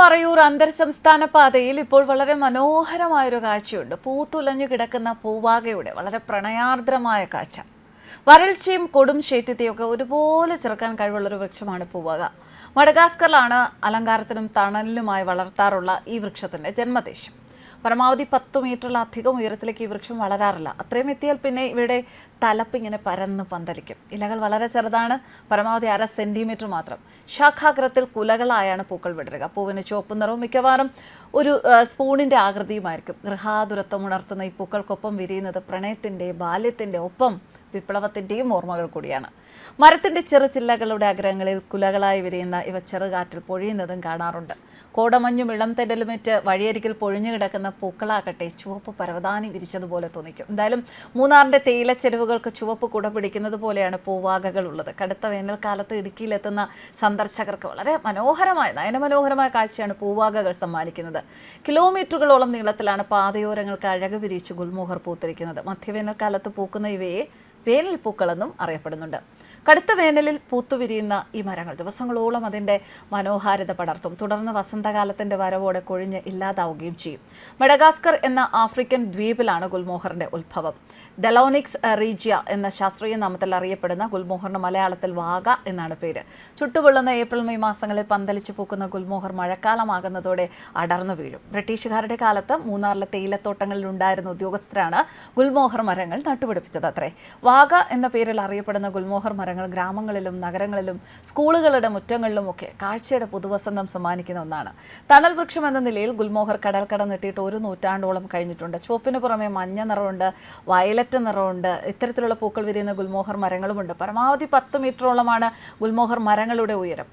മറയൂർ അന്തർ സംസ്ഥാന പാതയിൽ ഇപ്പോൾ വളരെ മനോഹരമായൊരു കാഴ്ചയുണ്ട്. പൂത്തുലഞ്ഞു കിടക്കുന്ന പൂവാകയുടെ വളരെ പ്രണയാർദ്രമായ കാഴ്ച. വരൾച്ചയും കൊടും ശൈത്യത്തെയൊക്കെ ഒരുപോലെ ചെറുക്കാൻ കഴിവുള്ളൊരു വൃക്ഷമാണ് പൂവാക. മഡഗാസ്കറിലാണ് അലങ്കാരത്തിനും തണലിനുമായി വളർത്താറുള്ള ഈ വൃക്ഷത്തിന്റെ ജന്മദേശം. പരമാവധി പത്ത് മീറ്ററിലധികം ഉയരത്തിലേക്ക് ഈ വൃക്ഷം വളരാറില്ല. അത്രയും എത്തിയാൽ പിന്നെ ഇവിടെ തലപ്പ് ഇങ്ങനെ പരന്ന് പന്തലിക്കും. ഇലകൾ വളരെ ചെറുതാണ്. പരമാവധി അര സെന്റിമീറ്റർ മാത്രം. ശാഖാഗ്രത്തിൽ കുലകളായാണ് പൂക്കൾ വിടരുക. പൂവിന് ചുവപ്പ് നിറവും മിക്കവാറും ഒരു സ്പൂണിന്റെ ആകൃതിയുമായിരിക്കും. ഗൃഹാതുരത്വം ഉണർത്തുന്ന ഈ പൂക്കൾക്കൊപ്പം വിരിയുന്നത് പ്രണയത്തിന്റെ ബാല്യത്തിന്റെ ഒപ്പം വിപ്ലവത്തിന്റെയും ഓർമ്മകൾ കൂടിയാണ്. മരത്തിന്റെ ചെറു ചില്ലകളുടെ അഗ്രഹങ്ങളിൽ കുലകളായി വിരിയുന്ന ഇവ ചെറുകാറ്റിൽ പൊഴിയുന്നതും കാണാറുണ്ട്. കോടമഞ്ഞും ഇളം തെന്നലുമേറ്റ് വഴിയരികിൽ പൊഴിഞ്ഞു കിടക്കുന്ന പൂക്കളാകട്ടെ ചുവപ്പ് പരവതാനി വിരിച്ചതുപോലെ തോന്നിക്കും. എന്തായാലും മൂന്നാറിന്റെ തേയില ചെരുവുകൾക്ക് ചുവപ്പ് കുട പിടിക്കുന്നത് പോലെയാണ് പൂവാകകൾ ഉള്ളത്. കടുത്ത വേനൽക്കാലത്ത് ഇടുക്കിയിലെത്തുന്ന സന്ദർശകർക്ക് വളരെ മനോഹരമായ നയനമനോഹരമായ കാഴ്ചയാണ് പൂവാകകൾ സമ്മാനിക്കുന്നത്. കിലോമീറ്ററുകളോളം നീളത്തിലാണ് പാതയോരങ്ങൾക്ക് അഴക് വിരിച്ച് ഗുൽമോഹർ പൂത്തിരിക്കുന്നത്. മധ്യവേനൽക്കാലത്ത് പൂക്കുന്ന ഇവയെ വേനൽ പൂക്കളെന്നും അറിയപ്പെടുന്നുണ്ട്. കടുത്ത വേനലിൽ പൂത്തുവിരിയുന്ന ഈ മരങ്ങൾ ദിവസങ്ങളോളം അതിന്റെ മനോഹാരിത പടർത്തും. തുടർന്ന് വസന്തകാലത്തിന്റെ വരവോടെ കൊഴിഞ്ഞ് ഇല്ലാതാവുകയും ചെയ്യും. മെഡഗാസ്കർ എന്ന ആഫ്രിക്കൻ ദ്വീപിലാണ് ഗുൽമോഹറിന്റെ ഉത്ഭവം. ഡെലോണിക്സ് റീജിയ എന്ന ശാസ്ത്രീയ നാമത്തിൽ അറിയപ്പെടുന്ന ഗുൽമോഹറിന് മലയാളത്തിൽ വാഗ എന്നാണ് പേര്. ചുട്ടുപൊള്ളുന്ന ഏപ്രിൽ മെയ് മാസങ്ങളിൽ പന്തലിച്ച് പൂക്കുന്ന ഗുൽമോഹർ മഴക്കാലമാകുന്നതോടെ അടർന്നു വീഴും. ബ്രിട്ടീഷുകാരുടെ കാലത്ത് മൂന്നാറിലെ തേയിലത്തോട്ടങ്ങളിൽ ഉണ്ടായിരുന്ന ഉദ്യോഗസ്ഥരാണ് ഗുൽമോഹർ മരങ്ങൾ നട്ടുപിടിപ്പിച്ചത് അത്രേ. വാഗ എന്ന പേരിൽ അറിയപ്പെടുന്ന ഗുൽമോഹർ മരങ്ങൾ ഗ്രാമങ്ങളിലും നഗരങ്ങളിലും സ്കൂളുകളുടെ മുറ്റങ്ങളിലും ഒക്കെ കാഴ്ചയുടെ പുതുവസന്തം സമ്മാനിക്കുന്ന ഒന്നാണ്. തണൽ വൃക്ഷം എന്ന നിലയിൽ ഗുൽമോഹർ കടൽ കടന്നെത്തിയിട്ട് ഒരു നൂറ്റാണ്ടോളം കഴിഞ്ഞിട്ടുണ്ട്. ചുവപ്പിന് പുറമെ മഞ്ഞ നിറമുണ്ട് വയലറ്റ് നിറമുണ്ട് ഇത്തരത്തിലുള്ള പൂക്കൾ വിരിയുന്ന ഗുൽമോഹർ മരങ്ങളുമുണ്ട്. പരമാവധി പത്ത് മീറ്ററോളമാണ് ഗുൽമോഹർ മരങ്ങളുടെ ഉയരം.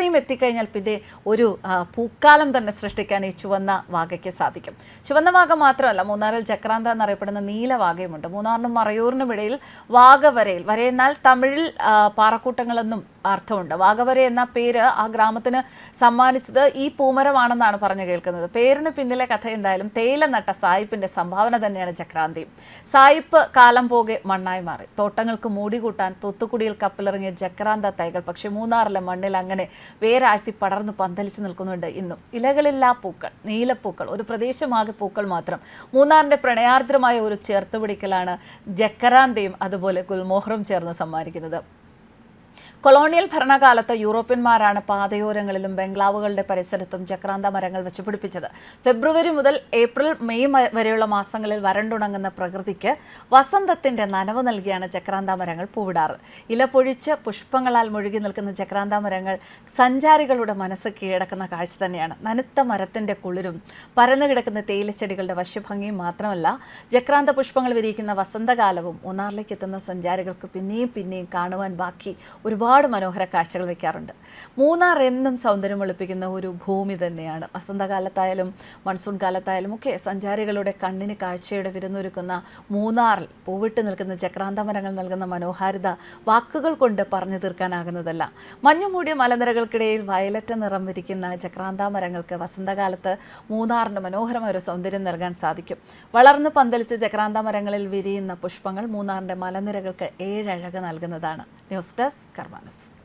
അത്രയും എത്തിക്കഴിഞ്ഞാൽ പിന്നെ ഒരു പൂക്കാലം തന്നെ സൃഷ്ടിക്കാൻ ഈ ചുവന്ന വാഗയ്ക്ക് സാധിക്കും. ചുവന്ന വാഗ മാത്രമല്ല മൂന്നാറിൽ ചക്രാന്ത എന്നറിയപ്പെടുന്ന നീല വാഗയുമുണ്ട്. മൂന്നാറിനും മറയൂറിനും ഇടയിൽ വാഗവരയിൽ വര എന്നാൽ തമിഴിൽ പാറക്കൂട്ടങ്ങളെന്നും അർത്ഥമുണ്ട്. വാഗവര എന്ന പേര് ആ ഗ്രാമത്തിന് സമ്മാനിച്ചത് ഈ പൂമരമാണെന്നാണ് പറഞ്ഞു കേൾക്കുന്നത്. പേരിന് പിന്നിലെ കഥ എന്തായാലും തേയില നട്ട സായിപ്പിന്റെ സംഭാവന തന്നെയാണ് ചക്രാന്തി. സായിപ്പ് കാലം പോകെ മണ്ണായി മാറി. തോട്ടങ്ങൾക്ക് മൂടി കൂട്ടാൻ തൂത്തുക്കുടിയിൽ കപ്പിലിറങ്ങിയ ചക്രാന്ത തൈകൾ പക്ഷേ മൂന്നാറിലെ മണ്ണിൽ അങ്ങനെ വേരാഴ്ത്തി പടർന്ന് പന്തലിച്ച് നിൽക്കുന്നുണ്ട് ഇന്നും. ഇലകളില്ലാ പൂക്കൾ നീലപ്പൂക്കൾ ഒരു പ്രദേശമാകെ പൂക്കൾ മാത്രം. മൂന്നാറിന്റെ പ്രണയാർദ്രമായ ഒരു ചേർത്തുപിടിക്കലാണ് ജക്കറാന്തയും അതുപോലെ ഗുൽമോഹറും ചേർന്ന് സമ്മാനിക്കുന്നത്. കൊളോണിയൽ ഭരണകാലത്ത് യൂറോപ്യന്മാരാണ് പാതയോരങ്ങളിലും ബംഗ്ലാവുകളുടെ പരിസരത്തും ചക്രാന്ത മരങ്ങൾ വെച്ച് പിടിപ്പിച്ചത്. ഫെബ്രുവരി മുതൽ ഏപ്രിൽ മെയ് വരെയുള്ള മാസങ്ങളിൽ വരണ്ടുണങ്ങുന്ന പ്രകൃതിക്ക് വസന്തത്തിന്റെ നനവ് നൽകിയാണ് ചക്രാന്ത മരങ്ങൾ പൂവിടാറ്. ഇല പൊഴിച്ച് പുഷ്പങ്ങളാൽ മുഴുകി നിൽക്കുന്ന ചക്രാന്ത മരങ്ങൾ സഞ്ചാരികളുടെ മനസ്സ് കീഴടക്കുന്ന കാഴ്ച തന്നെയാണ്. നനുത്ത മരത്തിന്റെ കുളിരും പരന്നു കിടക്കുന്ന തേയിലച്ചെടികളുടെ വശ്യഭംഗിയും മാത്രമല്ല ചക്രാന്ത പുഷ്പങ്ങൾ വിരിയിക്കുന്ന വസന്തകാലവും മൂന്നാറിലേക്ക് എത്തുന്ന സഞ്ചാരികൾക്ക് പിന്നെയും പിന്നെയും കാണുവാൻ ബാക്കി ഒരുപാട് മനോഹര കാഴ്ചകൾ വയ്ക്കാറുണ്ട് മൂന്നാർ എന്നും സൗന്ദര്യം വെളുപ്പിക്കുന്ന ഒരു ഭൂമി തന്നെയാണ്. വസന്തകാലത്തായാലും മൺസൂൺ കാലത്തായാലും ഒക്കെ സഞ്ചാരികളുടെ കണ്ണിന് കാഴ്ചയുടെ വിരുന്നൊരുക്കുന്ന മൂന്നാറിൽ പൂവിട്ട് നിൽക്കുന്ന ചക്രാന്ത മരങ്ങൾ നൽകുന്ന മനോഹാരിത വാക്കുകൾ കൊണ്ട് പറഞ്ഞു തീർക്കാനാകുന്നതല്ല. മഞ്ഞുമൂടിയ മലനിരകൾക്കിടയിൽ വയലറ്റ് നിറം വിരിക്കുന്ന ചക്രാന്ത മരങ്ങൾക്ക് വസന്തകാലത്ത് മൂന്നാറിന് മനോഹരമായ ഒരു സൗന്ദര്യം നൽകാൻ സാധിക്കും. വളർന്ന് പന്തലിച്ച് ചക്രാന്ത മരങ്ങളിൽ വിരിയുന്ന പുഷ്പങ്ങൾ മൂന്നാറിന്റെ മലനിരകൾക്ക് ഏഴഴക് നൽകുന്നതാണ്. News desk കർമാനസ്